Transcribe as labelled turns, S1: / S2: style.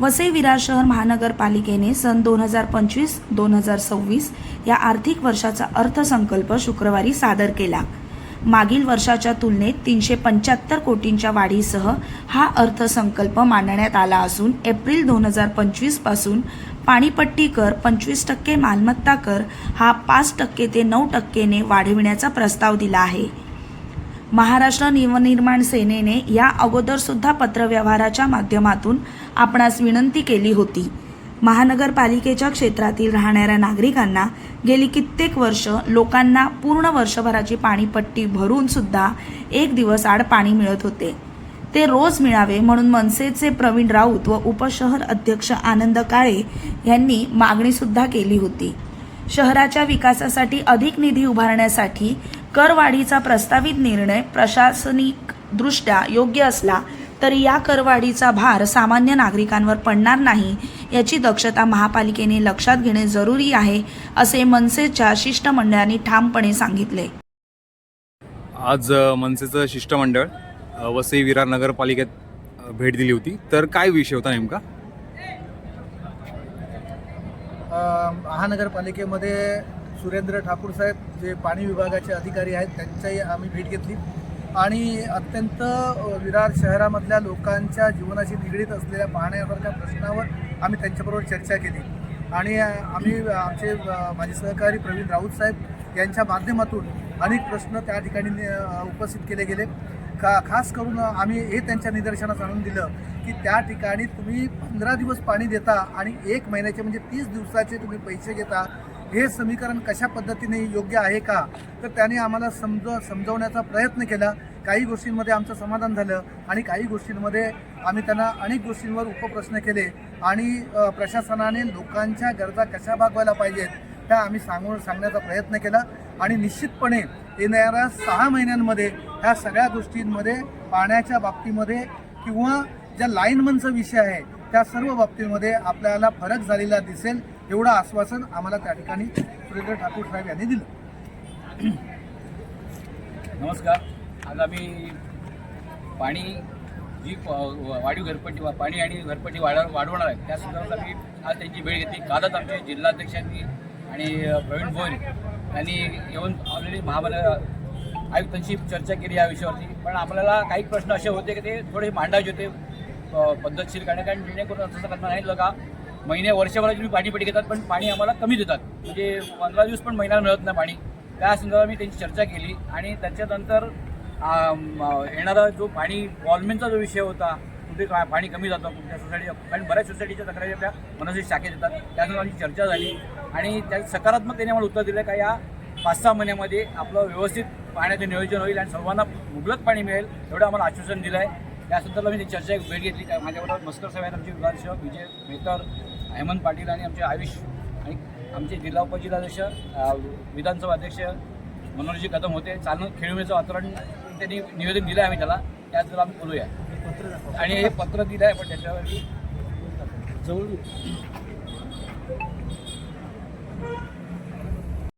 S1: वसई विरार शहर महानगरपालिकेने सन दोन हजार पंचवीस दोन हजार सव्वीस या आर्थिक वर्षाचा अर्थसंकल्प शुक्रवारी सादर केला. मागील वर्षाच्या तुलनेत तीनशे पंच्याहत्तर कोटींच्या वाढीसह हा अर्थसंकल्प मांडण्यात आला असून एप्रिल दोन हजार पंचवीसपासून पाणीपट्टी कर पंचवीस टक्के मालमत्ता कर हा पाच टक्के ते नऊ टक्केने वाढविण्याचा प्रस्ताव दिला आहे. महाराष्ट्र नवनिर्माण सेनेने या अगोदरसुद्धा पत्रव्यवहाराच्या माध्यमातून आपणास विनंती केली होती. महानगरपालिकेच्या क्षेत्रातील राहणाऱ्या नागरिकांना गेली कित्येक वर्ष लोकांना पूर्ण वर्षभराची पाणीपट्टी भरूनसुद्धा एक दिवस आड पाणी मिळत होते. ते रोज मिळावे म्हणून मनसेचे प्रवीण राऊत व उपशहर अध्यक्ष आनंद काळे यांनी मागणीसुद्धा केली होती. शहराच्या विकासासाठी अधिक निधी उभारण्यासाठी करवाढीचा प्रस्तावित निर्णय प्रशासनिक दृष्ट्या योग्य असला तरी या करवाढीचा भार सामान्य नागरिकांवर पडणार नाही याची दक्षता महापालिकेने लक्षात घेणे जरुरी आहे असे मनसेच्या शिष्टमंडळाने ठामपणे सांगितले.
S2: आज मनसेचं शिष्टमंडळ वसई विरार नगरपालिकेत भेट दिली होती. तर काय विषय होता नेमका?
S3: महानगरपालिकेमध्ये सुरेंद्र ठाकूर साहेब जे पाणी विभागाचे अधिकारी आहेत त्यांच्याही आम्ही भेट घेतली. आणि अत्यंत विरार शहरामधल्या लोकांच्या जीवनाशी निगडीत असलेल्या पाहण्यासारख्या प्रश्नावर आम्ही त्यांच्याबरोबर चर्चा केली. आणि आम्ही आमचे माझे सहकारी प्रवीण राऊत साहेब यांच्या माध्यमातून अनेक प्रश्न त्या ठिकाणी उपस्थित केले गेले. का खास करून आम्ही हे त्यांच्या निदर्शनास आणून दिलं की त्या ठिकाणी तुम्ही पंधरा दिवस पाणी देता आणि एक महिन्याचे म्हणजे तीस दिवसाचे तुम्ही पैसे घेता. हे समीकरण कशा पद्धतीने योग्य आहे का? तर त्याने आम्हाला समज समजवण्याचा प्रयत्न केला. काही गोष्टींमध्ये आमचं समाधान झालं आणि काही गोष्टींमध्ये आम्ही त्यांना अनेक गोष्टींवर उपप्रश्न केले आणि प्रशासनाने लोकांच्या गरजा कशा भागवायला पाहिजेत त्या आम्ही सांगून सांगण्याचा प्रयत्न केला आणि निश्चितपणे येणाऱ्या सहा महिन्यांमध्ये ह्या सगळ्या गोष्टींमध्ये पाण्याच्या बाबतीमध्ये किंवा ज्या लाईनमनचा विषय आहे त्या सर्व बाबतीमध्ये आपल्याला फरक झालेला दिसेल. एवढं आश्वासन आम्हाला त्या ठिकाणी सुरेंद्र ठाकूर साहेब यांनी दिलं.
S4: नमस्कार. आज आम्ही पाणी जी वाढीव घरपट्टी वा- पाणी आणि घरपट्टी वाढ वाढवणार आहे त्या संदर्भात आम्ही आज त्यांची भेट घेतली. कालच आमचे जिल्हाध्यक्षांनी आणि प्रवीण भोईर यांनी येऊन ऑलरेडी महामंडळ आयुक्तांशी चर्चा केली या विषयावरती. पण आपल्याला काही प्रश्न असे होते की ते थोडे मांडायचे होते पद्धतशीर कारण कारण जेणेकरून असं करणार नाही का महिने वर्षभराची तुम्ही पाणीपट्टी घेतात पण पाणी आम्हाला कमी देतात. म्हणजे पंधरा दिवस पण महिन्याला मिळत नाही पाणी. त्या संदर्भात मी त्यांची चर्चा केली आणि त्याच्यानंतर येणारा जो पाणी वॉलमेनचा जो विषय होता कुठे का पाणी कमी जातं कुठल्या सोसायटी कारण बऱ्याच सोसायटीच्या तक्रारी आपल्या मनसे शाखेत येतात. त्यानंतर आमची चर्चा झाली आणि त्या सकारात्मकतेने मला उत्तर दिलं का या पाच सहा महिन्यामध्ये आपलं व्यवस्थित पाण्याचं नियोजन होईल आणि सर्वांना मुबलक पाणी मिळेल एवढं आम्हाला आश्वासन दिलं आहे त्या संदर्भात मी चर्चा एक भेट घेतली. माझ्याबरोबर मस्कर साहेब आहेत आमचे विभागीय विजय मेहतर हेमंत पाटील आणि आमचे आयुष आणि आमचे जिल्हा उपजिल्हाध्यक्ष विधानसभा अध्यक्ष मनोहरजी कदम होते. चालणं खेळवेचं वातावरण त्यांनी निवेदन दिलं आहे आम्ही त्याला. त्यात आम्ही बोलूया. आणि हे पत्र दिलं आहे पण त्याच्यावर